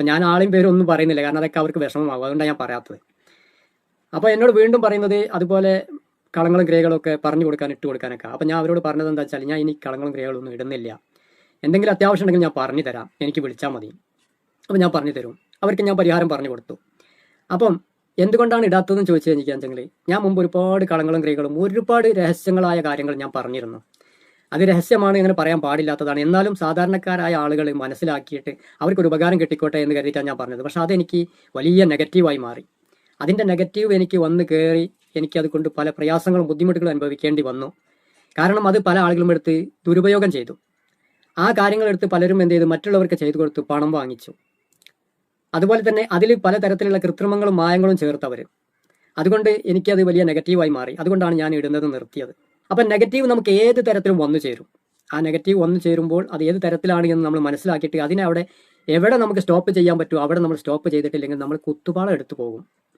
അപ്പം ഞാൻ ആളെയും പേരും ഒന്നും പറയുന്നില്ല. കാരണം അതൊക്കെ അവർക്ക് വിഷമമാകും അതുകൊണ്ടാണ് ഞാൻ പറയാത്തത്. അപ്പോൾ എന്നോട് വീണ്ടും പറയുന്നത് അതുപോലെ കളങ്ങളും ക്രിയകളും ഒക്കെ പറഞ്ഞു കൊടുക്കാൻ ഇട്ട് കൊടുക്കാനൊക്കെ. അപ്പം ഞാൻ അവരോട് പറഞ്ഞത് എന്താ വെച്ചാൽ ഞാൻ ഇനി കളങ്ങളും ക്രിയകളും ഒന്നും ഇടുന്നില്ല. എന്തെങ്കിലും അത്യാവശ്യം ഉണ്ടെങ്കിൽ ഞാൻ പറഞ്ഞു തരാം. എനിക്ക് വിളിച്ചാൽ മതി. അപ്പം ഞാൻ പറഞ്ഞു തരും. അവർക്ക് ഞാൻ പരിഹാരം പറഞ്ഞു കൊടുത്തു. അപ്പം എന്തുകൊണ്ടാണ് ഇടാത്തതെന്ന് ചോദിച്ചു കഴിഞ്ഞിട്ടുണ്ടെങ്കിൽ ഞാൻ മുമ്പ് ഒരുപാട് കളങ്ങളും ക്രിയകളും ഒരുപാട് രഹസ്യങ്ങളായ കാര്യങ്ങൾ ഞാൻ പറഞ്ഞിരുന്നു. അത് രഹസ്യമാണ് ഇങ്ങനെ പറയാൻ പാടില്ലാത്തതാണ്. എന്നാലും സാധാരണക്കാരായ ആളുകൾ മനസ്സിലാക്കിയിട്ട് അവർക്കൊരു ഉപകാരം കിട്ടിക്കോട്ടെ എന്ന് കരുതിയിട്ടാണ് ഞാൻ പറഞ്ഞത്. പക്ഷെ അതെനിക്ക് വലിയ നെഗറ്റീവായി മാറി. അതിന്റെ നെഗറ്റീവ് എനിക്ക് വന്ന് കയറി എനിക്ക് അതുകൊണ്ട് പല പ്രയാസങ്ങളും ബുദ്ധിമുട്ടുകളും അനുഭവിക്കേണ്ടി വന്നു. കാരണം അത് പല ആളുകളും എടുത്ത് ദുരുപയോഗം ചെയ്തു. ആ കാര്യങ്ങളെടുത്ത് പലരും എന്ത് ചെയ്തു? മറ്റുള്ളവർക്ക് ചെയ്തു കൊടുത്തു പണം വാങ്ങിച്ചു. അതുപോലെ തന്നെ അതിൽ പലതരത്തിലുള്ള കൃത്രിമങ്ങളും മായങ്ങളും ചേർത്തവർ അതുകൊണ്ട് എനിക്കത് വലിയ നെഗറ്റീവായി മാറി. അതുകൊണ്ടാണ് ഞാൻ ഇടുന്നത് നിർത്തിയത്. അപ്പം നെഗറ്റീവ് നമുക്ക് ഏത് തരത്തിലും വന്നു ചേരും. ആ നെഗറ്റീവ് വന്നു ചേരുമ്പോൾ അത് ഏത് തരത്തിലാണ് എന്ന് നമ്മൾ മനസ്സിലാക്കിയിട്ട് അതിനെ അവിടെ എവിടെ നമുക്ക് സ്റ്റോപ്പ് ചെയ്യാൻ പറ്റുമോ അവിടെ നമ്മൾ സ്റ്റോപ്പ് ചെയ്തിട്ടില്ലെങ്കിൽ നമ്മൾ കുത്തുപാളം എടുത്തു പോകും.